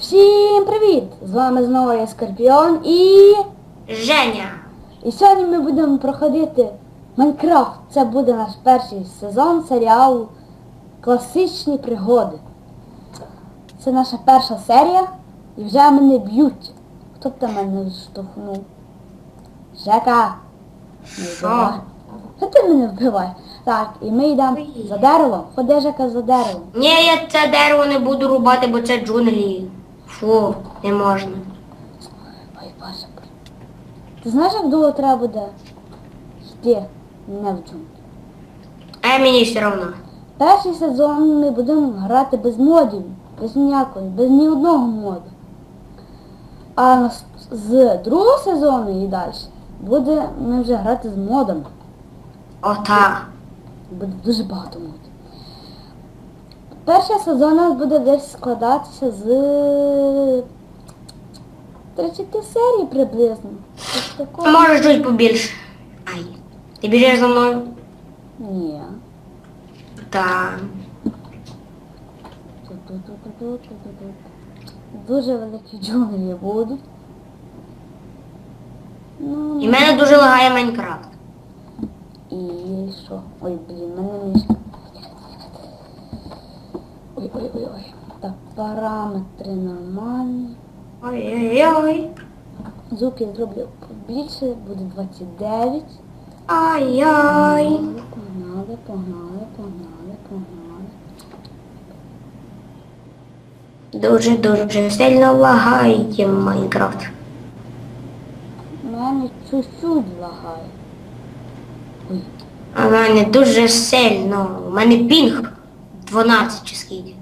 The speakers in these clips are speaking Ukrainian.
Всім привіт! З вами знову я Скорпіон і... Женя. І сьогодні ми будемо проходити Майнкрафт. Це буде наш перший сезон серіалу Класичні пригоди. Це наша перша серія і вже мене б'ють. Хто б там мене штовхнув? Жека! Що? Що ти мене вбиваєш? Так, і ми йдемо за деревом. Ходи, Жека, за деревом. Ні, я це дерево не буду рубати, бо це джунглі. Фу, не можна. Ти знаєш, як довго треба буде йти не в джунглі? А мені все одно. Перший сезон ми будемо грати без модів, без ніякої, без ні одного моду. А з другого сезону і далі буде ми вже грати з модами. Ота. Буде дуже багато модів. Перший сезон у нас буде десь складатися з 30 серій приблизно. Такого. Може щось побільше. Ай. Ти біжиш за мною? Ні. Так. Ту-ту-ту-ту-ту-ту-ту. Дуже великі джунглі будуть. Ну, І мене дуже лагає Майнкрафт. і що? Ой, блін, мене мішка. Ой, ой, ой, ой. Так, параметри нормальні. Ой-ой-ой. Звук я зроблю більше, буде 29. Ай-яй. Погнали, погнали, погнали, погнали. Дуже-дуже сильно лагає Майнкрафт. У мене чуть-чуть лагає. Ой, А в мене дуже сильно. У мене пінг 12 чи скільки.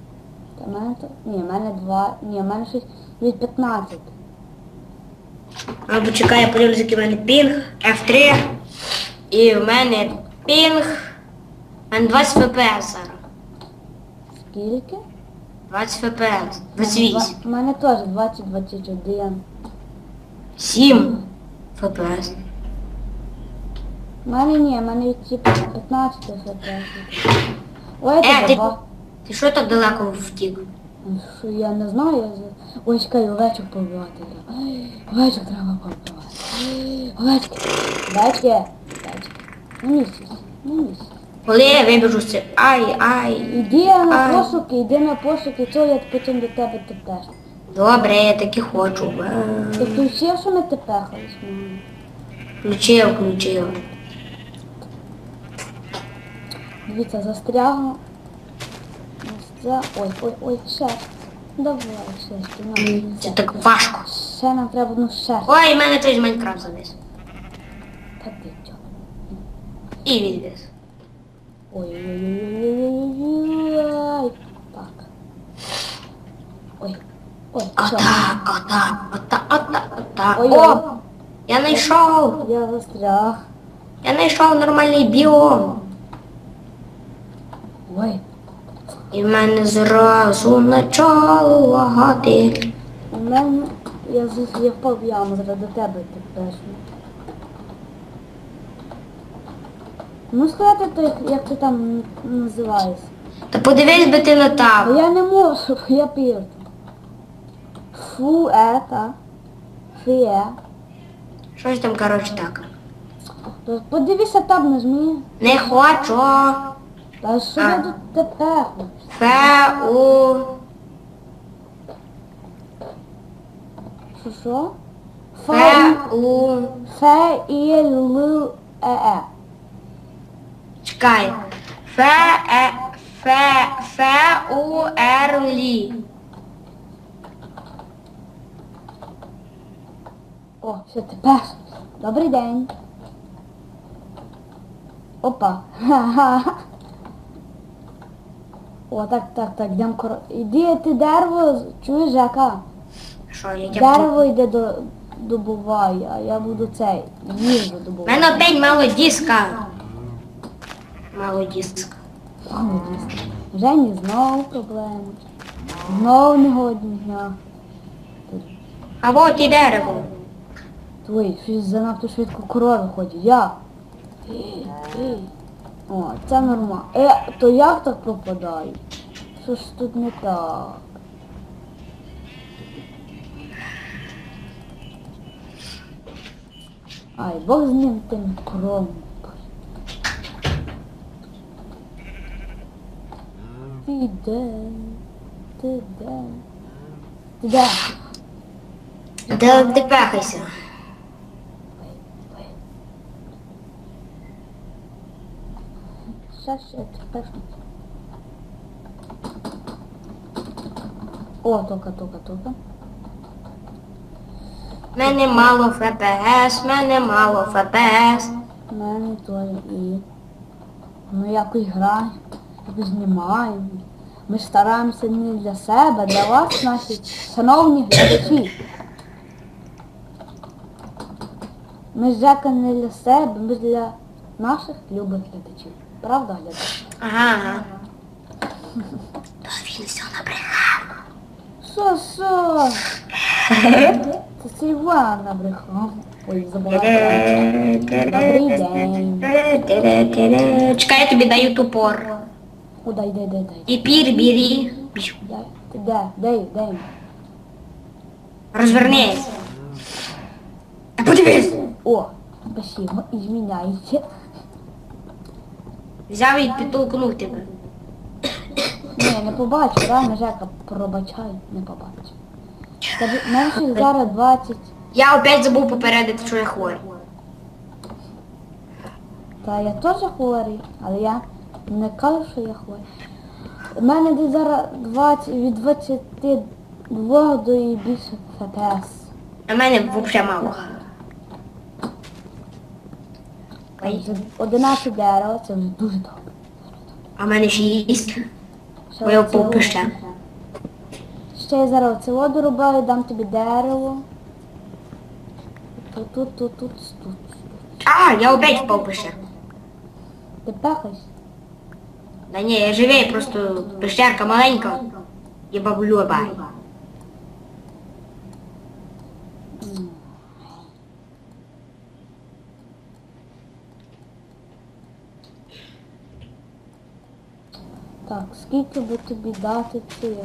та в мене то. Ні, в мене два. Ні, в мене щось від 15. А почекай, я подивлюсь, який в мене пінг, F3. І в мене пінг. У мене 20 FPS зараз. Скільки? 20 FPS. 28. У мене теж 20-21. 7 FPS. У мене ні, в мене від типу 15 FPS. Ой, Е, ти, баба. ти що так далеко втік? Що я не знаю, я за... Ой, чекай, овечок побивати. треба. Овечок треба побивати. Ой, Овечки. Овечки. Овечки. Не місяць. Не місяць. Коли я вибіжу з цим. Ай, ай. Іди на Ай. пошуки, іди на пошуки, цього я потім до тебе тепер. Добре, я таки хочу. Е, Ти включив, що ми тепехались? Включив, включив. Дивіться, застрягло. Застря... Ой, ой, ой, ще. Давай, ще, М, на. Це так важко. Ще нам треба одну шерсть. Ой, мене хтось Майнкрафт завис. Та чо? І відвіз. Ой, ой, ой, ой, ой, ой, ой. Так. Ой. Ой. Отак, отак, отак, отак, отак. Ой, О, я знайшов. Я застряг. Я знайшов нормальний біом. Ой. І в мене зразу почало лагати. У мене я, з- я впав в яму зараз до тебе тепер. Ну сказати то, як, ти там називаєшся. Та подивись би ти на Та таб. я не можу, я пірду. Фу, ета. Фіє. Щось там, коротше, так. Подивися там нажми. Не хочу. Та що А. я тут тепер? Фе у. Що що? Фе Фе, у. фе і л е е. Чекай. Фе е. Фе. Фе у ерлі. О, все тепер. Добрий день. Опа. Ха-ха. О, так, так, так, йдемо коро. Іди ти дерево, чуєш, Жака? Що, яке Дерево йде до добувай, а я буду цей їжу У добувати. мене опять мало диска. Мало диска. Жені знову проблеми. Знову негодні дня. А от і дерево. Твої, щось занадто швидко корови ходять. Я. Ей, ей. О, це нормально. Е, то як так пропадає? Щось тут не так. Ай, бог з ним тим кром. Ти де? Ти де? Ти де? Да, ти пахайся. Щас, ще тепер. О, тока, тока, тока. Мене мало ФПС, мене мало ФПС. Мене то і. Ми якось граємо, якось знімаємо. Ми стараємося не для себе, для вас, наші шановні глядачі. Ми ж Жека не для себе, ми ж для наших любих глядачів. Правда, глядачі? Ага, ага. То він все набрехав. Що? Це це Іван набрехав. Ой, забула. Добрий день. Чекай, я тобі даю топор. О, дай, дай, дай, дай. І пір бери. Дай, де, дай, дай. Розвернись. Подивись. О, спасибо, извиняйте. Взяв і підтолкнув тебе. Ні, не побачу, реально Жека, пробачай, не побачу. Тобі менше зараз 20, Я опять забув попередити, що я хворий. та я теж хворий, але я не кажу, що я хворий. У мене десь зараз 20, від 22 до і більше ФПС. А мене взагалі мало. Там вже 11 дерева, це дуже добре. А в мене шість. Ще Бо я попище. Ще я зараз оце воду рубаю, дам тобі дерево. Тут, тут, тут, тут, тут. А, я опять впав пещеру. Ти пехаєш? Да ні, я живий, просто пещерка маленька. І баблю бай. Так, скільки би тобі дати цих?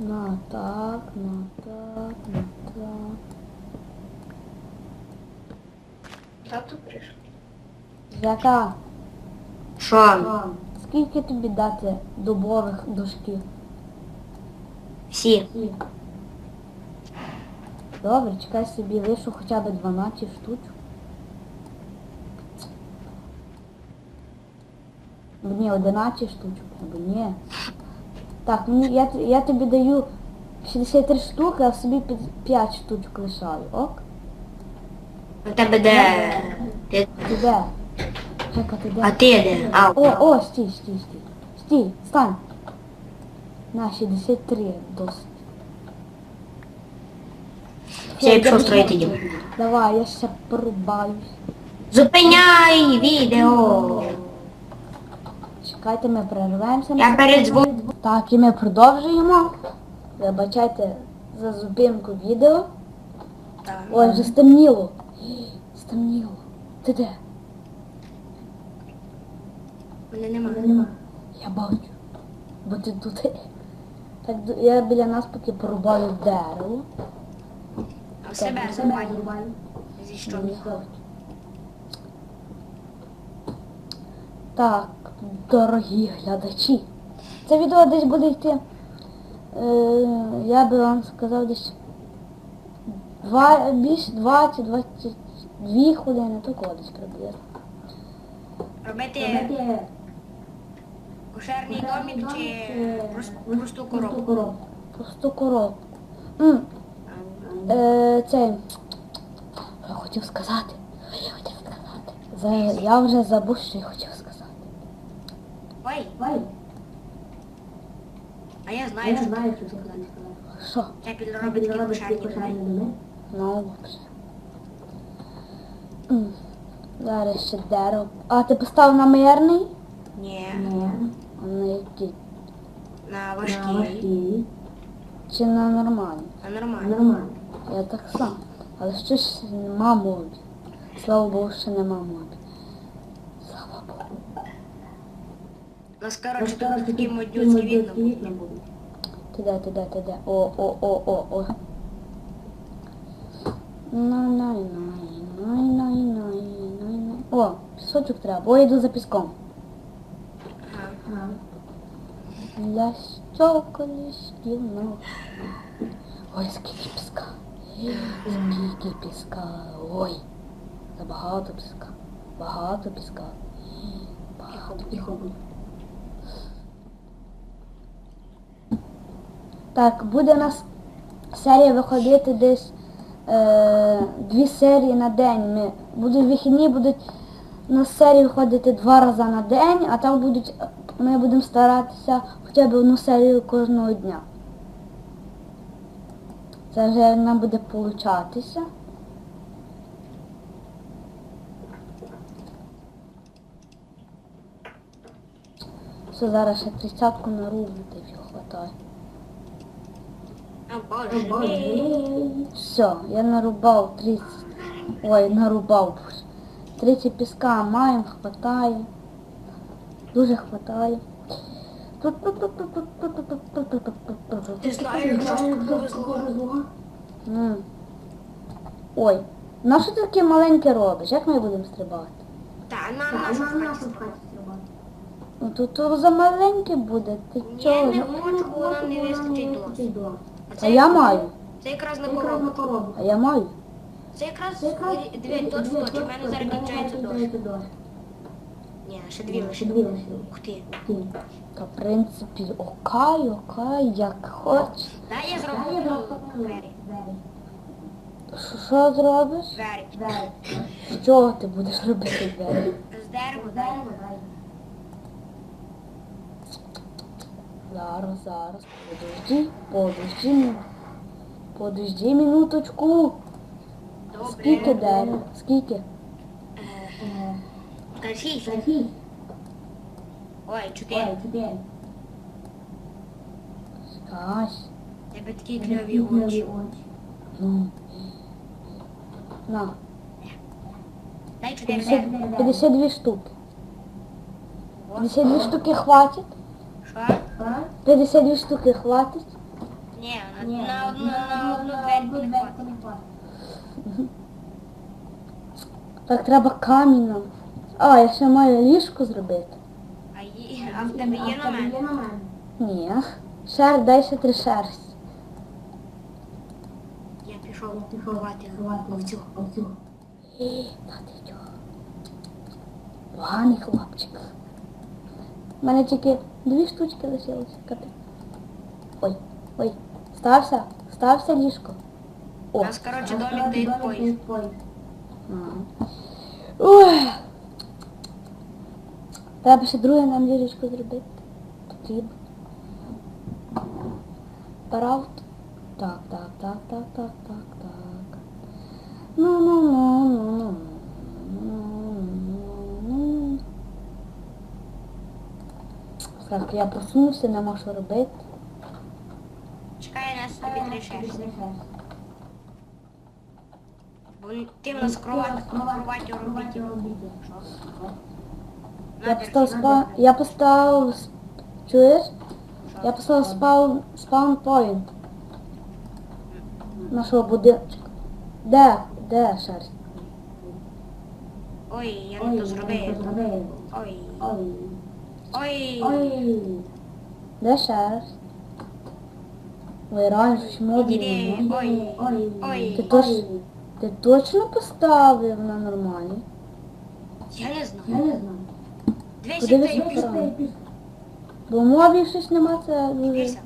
На так, на так, на так. Тату прийшов. Жека, Що? скільки тобі дати дубових дошків? Всі. Добре, чекай собі лишу хоча б 12 штук. Ні, 11 штучок, або ні. Так, мені, я, я тобі даю 63 штуки, а собі 5 штучок лишаю, ок? У тебе де? Ти... Ти де? Чекай, ти де? А ти де? А, О, о, стій, стій, стій. Стій, стань. На, 63 досить. Все, я пішов строїти дім. Давай, я ще порубаюсь. Зупиняй відео. Чекайте, ми перервемося. Я передзвоню. Так, і ми продовжуємо. Вибачайте за зупинку відео. Ой, вже стемніло. Стемніло. Ти де? Мене нема. Я бачу. Бо ти тут. Так, я біля нас поки порубаю дерево. А в себе забай. Зі що? Так, дорогі глядачі. Це відео десь буде йти. Е, я би вам сказав десь два, більше 20-22 хвилини, такого десь приблизно. Робити кошерний домик чи просту коробку? Просто коробку. М, Е, це. Я хотів сказати? Я хотів сказати? За, я вже забув, що я хотів сказати. Ой, Ой, а я знаю, що ти що? Я підробити кошерні домик. Ну. М, Зараз ще дерево. А ти поставив на мирний? Ні, А на який? на важкий. Чи на нормальний? А нормально. Я так сам. Але щось нема мобів. Слава Богу, що нема мобів. Слава Богу. У нас, коротше, тут будуть. Ти де, ти де, ти де? О, о, о, о, о. Най-най-най-най-най-най-най. О, пісочок треба. О, я йду за піском. Ага. Для стеколі стіну. Ой, скільки піска. Скільки піска. Ой. Забагато піска. Багато піска. Багато піска. Так, буде у нас серія виходити десь е, дві серії на день. Ми, будуть вихідні, будуть у нас серії виходити два рази на день, а так будуть, ми будемо старатися хоча б одну серію кожного дня. Це вже нам буде получатися. Все, зараз ще тридцятку нарублю, та й хватає. Боже мій. Все, я нарубав 30. Ой, нарубав. боже. 30 піска маємо, хватає. Дуже хватає. Ти знаєш, повезло. Ой, на що ти таке маленьке робиш? Як ми будемо стрибати? Та, на нашу хаті. Ну тут за маленьке буде. Ти чого? Ні, не хочу, бо нам не вистачить досу. А я маю. Це якраз на коробку. А я маю. Це якраз дві точно, точно. У мене зараз кінчається дощ. Ні, ще дві лише. Ух ти. Та в принципі, окай, окай, як хочеш. Дай я зроблю двері. Що- Що зробиш? Двері. З чого ти будеш робити двері? З дерева дай. Зараз, зараз, подожди, подожди, подожди минуточку. Скільки Добре. дерева? Скільки? Та шість. Ой, чотири. Скась. Тебе такі кльові очі. Ну. На, Дай чотири 50, 52 штуки. 52 штуки хватить? Що? 52 штуки хватить? Ні, на, на одну, на одну не хватить. Так треба камінь. А, я ще маю ліжко зробити. А, є, а в тебе є намет? Ні. Шер, дай ще три шерсті. Я пішов ховати овцю. Ей, та ти чого? Поганий хлопчик. У мене тільки дві штучки лишилося. Капець. Ой, ой. Стався, стався ліжко. У О. нас, коротше, домик поїзд. Ага. Ой. Треба ще друге нам ліжечко зробити. Потрібно. Правда? Так, так, так, так, так, так, так. Ну, ну, ну, ну, ну, ну, ну. Так, я проснувся, нема що робити. Чекай нас три шерсті. Бо ти в нас кровать, кроваті робити. Я поставив спа... Я поставив... Чуєш? Я поставив спаун... спаун пойнт. Нашого будиночка. Де? Де шерсть? Ой, я не то зробив. Ой. Ой. Шерсть? Ой, реально щось модне. Іди. нема. Ой. Ти, Ой. точ... Ти точно поставив на нормальний? Я не знаю. Подивись цей на пішов. екран. Бо мові щось нема, це дуже...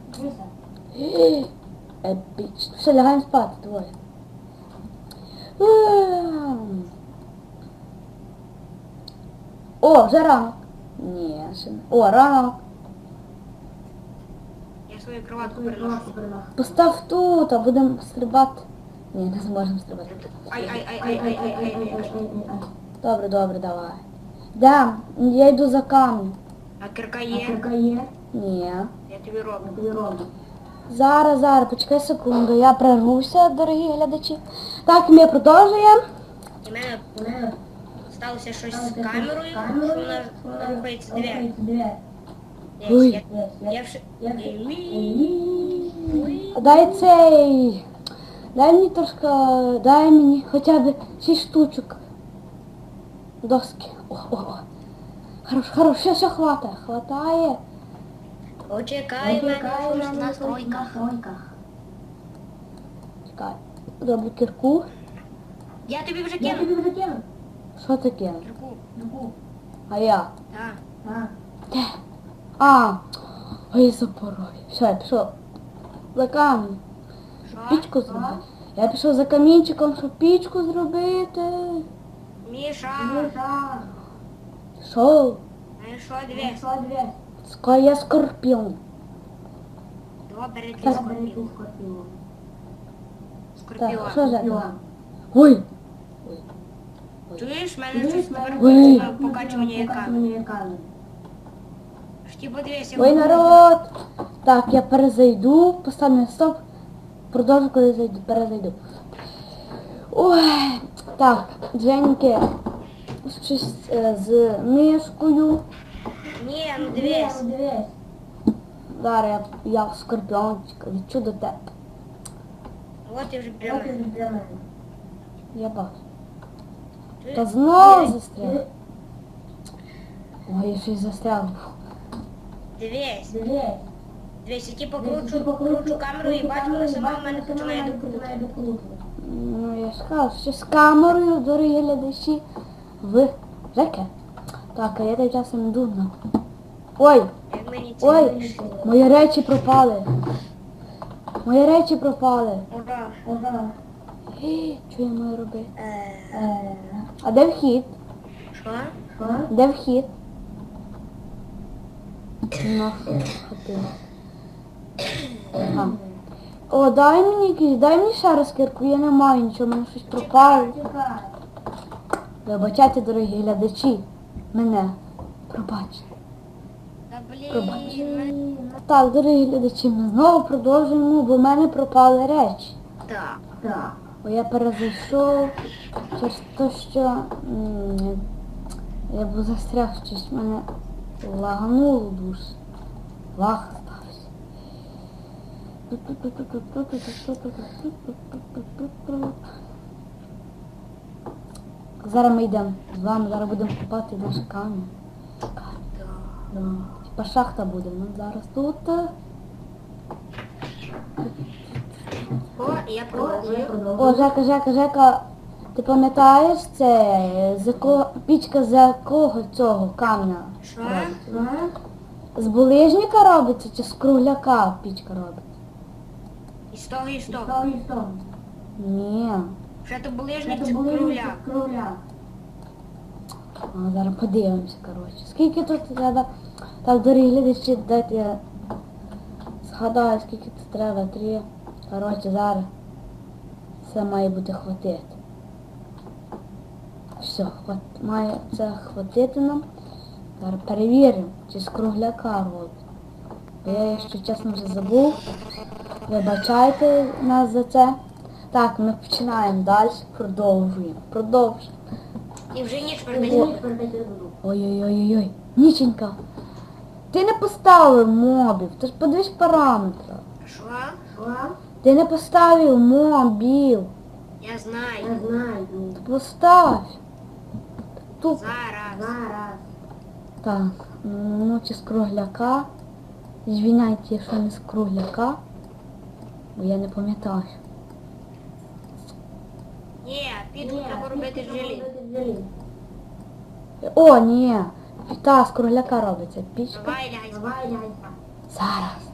Епічно. Все, лягаємо спати, двоє. Ем. О, вже ранок. Не. О, ранок. Я свою кроватку переношу. Постав тут, а будемо стрибати. Ні, не зможемо стрибати. Ай, ай, ай, ай, ай, ай, ай, ай. Добре, добре, давай. Да, я йду за камнем. А кирка є? Ні. Я тобі роблю. Зараз, зараз, почекай секунду, я прервуся, дорогі глядачі. Так, ми продовжуємо. У мене сталося щось з камерою, що вона рухається двері. Ой. Я, я вже... Дай цей. дай мені трошки, дай мені хоча б 6 штучок. Доски. О, о, о. Хорош, хорош, все, все хватає, хватає. Щось на стройках. Чекай. Добре, кірку. Я тобі вже кину. Що таке? А я? Так. Де? А, ой, запорою. Все, я пішов за камінь. Пічку зробити. Я пішов за камінчиком, щоб пічку зробити. Міша. Що? І що, дві? Скоро я скорпіон. Добре, ти Так. скорпіон. Так, що Скорпіон. за Ой, Чуєш, в мене на покачування екрану. Подивися. ой, народ. Так, я перезайду, поставлю на стоп. Продовжу, коли зайду, перезайду. Ой, так, Женьки, щось е, з мишкою. Ні, ну дивись. Зараз я, я скорпіончик, лечу до тебе. От і вже прямо. Я бачу. Та знову застряг. Ой, я щось застряг. Дивись. Дивись, я ті покручу, покручу камеру і бачу, коли сама в мене починає докрутити. Ну, я ж кажу, що з камерою, дорогі глядачі, в жеке. Так, а я тим часом йду на... Ой, Як мені це ой, вийшло. мої речі пропали. Мої речі пропали. Ура. Гі, Що я маю робити? Е, А де вхід? Що? Де вхід? Нашу хатину. О, дай мені якийсь, дай мені ще раз кирку, я не маю нічого, мене щось пропало. Вибачайте, дорогі глядачі, мене. Пробачте. Та блін. Так, дорогі глядачі, ми знову продовжуємо, бо в мене пропали речі. Так. Так. Бо я перезайшов через те, що я був застряг щось, мене лагануло дуже. Лаг стався. Зараз ми йдемо з вами, зараз будемо купати наш камінь. Типа шахта буде, ну зараз тут. О, я продовжую. О, Жека, Жека, Жека, ти пам'ятаєш це з якого пічка з якого цього камня? Що? З булижника робиться чи з кругляка пічка робиться? І з того, і з того. Ні. Що то булижник чи кругляк? А, зараз подивимося, коротше. Скільки тут треба. Так, дорогі глядачі, дайте я згадаю, скільки тут треба. Три. Коротше, зараз. Все має бути хватити. Все, хват... має це хватити нам. Зараз перевіримо, чи з кругляка робить. Бо я, якщо чесно, вже забув. Вибачайте нас за це. Так, ми починаємо далі, продовжуємо. Продовжуємо. І вже ніч передається. Ой-ой-ой-ой. Ніченька. Ти не поставив мобів, ти ж подивись параметри. Що? Ти не поставив мобів. Я знаю. Ти постав. Тут. Зараз. Зараз. Так, ну чи з кругляка. Звіняйте, якщо не з кругляка. Бо я не пам'ятаю. Ні, піду треба робити желі. О, ні. Та, з кругляка робиться. Пічка. Давай, лягай. Зараз.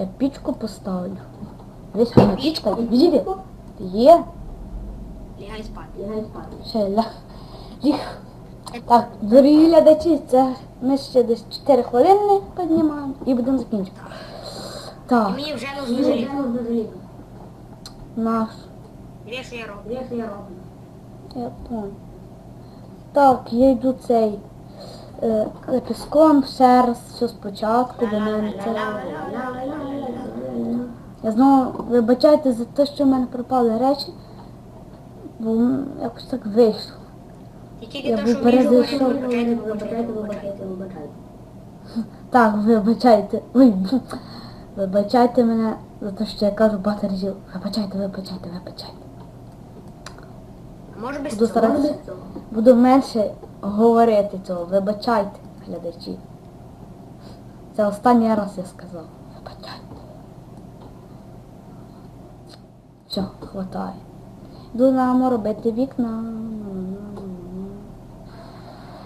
Я пічку поставлю. Дивись, вона пічка. Відійди. Є. Лягай спати. Ще ля. Ліг. Так, дорогі глядачі, це ми ще десь 4 хвилини піднімаємо і будемо закінчити. І Так, мені вже нужно желі. наш. Дві, що я роблю. Я понял. Так, я йду цей е, піском ще раз, все спочатку, бо мене це. Я знову вибачайте за те, що в мене пропали речі, бо якось так вийшло. І тільки Я був що перезайшов. вибачайте, вибачайте, вибачайте. Так, вибачайте. Ой, Вибачайте мене за те, що я кажу багато разів. Вибачайте, вибачайте, вибачайте. Може без Буду цього? старатися. Буду менше говорити цього. Вибачайте, глядачі. Це останній раз я сказав. Вибачайте. Все, хватає. Йду нам робити вікна.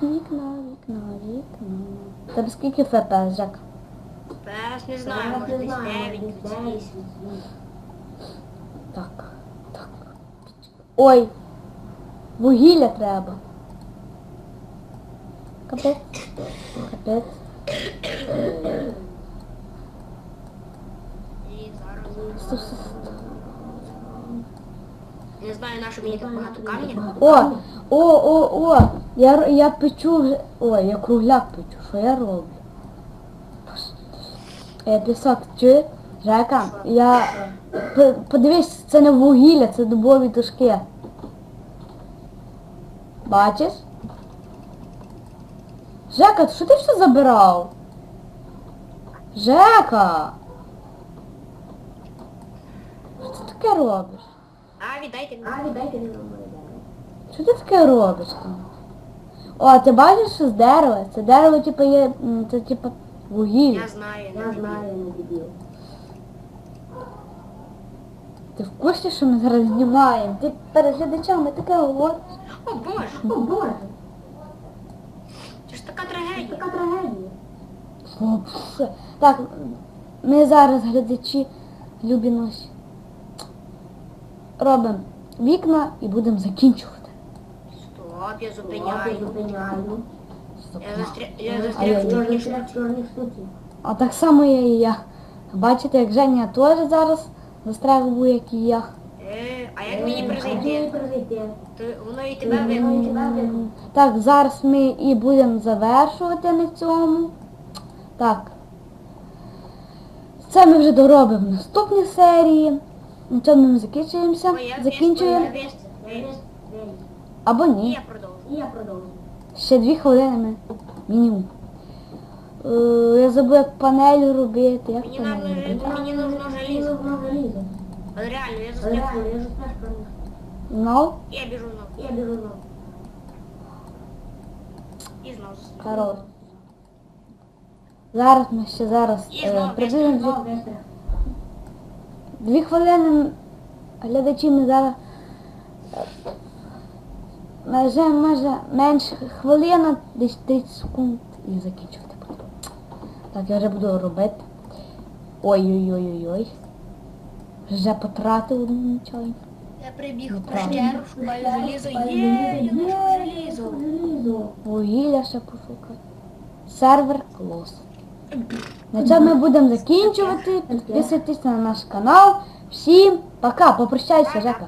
Вікна, вікна, вікна. Тебе скільки ФПС, Жак? Пес, не знаю, може десь 9, 28. Так, так. Ой, вугілля треба. Капець. Капець. І зараз... Стоп, стоп, стоп. Не знаю, на що мені так багато камня. О, о, о, о, я, я печу вже, ой, я кругляк печу, що я роблю? Я пісок, чує? Жека, я, подивись, це не вугілля, це дубові дошки. Бачиш? Жека, що ти все забирав? Жека! Що ти таке робиш? А, віддайте мені. А, віддайте мені. Що ти таке робиш там? О, ти бачиш, що з дерева? Це дерево, типу, є, м, це типу вугілля. Я знаю, я знаю, я не дебіл. Ти в курсі, що ми зараз знімаємо? Ти перед глядачами таке говориш. О боже, о боже. Це ж така трагедія. Така трагедія. О. Так, ми зараз глядачі любі наші. Робимо вікна і будемо закінчувати. Стоп, я зупиняю. Стоп. Я застряг, я застряг в чорній штуці. А так само я і я. Бачите, як Женя теж зараз застряг був, як і я. Е, а як мені прийти? То воно і тебе вигонить. Так, зараз ми і будемо завершувати на цьому. Так. Це ми вже доробимо в наступній серії. На цьому ми закінчуємося. Закінчуємо. я- я- я- Або ні. я продовжу. Я продовжу. Ще дві хвилини. Мінімум. Е, я забув, як панель робити. Як Мені панель надо, робити? мені нужно желізо. Але реально, я застряг. Я застряг в чорній Знов? Я біжу знов. Я біжу знов. І знов. застряг. Коротше. Зараз ми ще зараз І е, знов приблизно я дві, хвилини глядачі ми зараз майже, майже менше хвилина, десь 30 секунд і закінчувати буду. Так, я вже буду робити. Ой-ой-ой-ой-ой. Вже потратив одну нічого. Я прибіг Ну, в правда. пещеру, шукаю желізо. Є, я знайшов желізо. Вугілля ще пошукати. Сервер лос. На цьому ми будемо закінчувати. Підписуйтесь на наш канал. Всім пока. Попрощайся, Жека.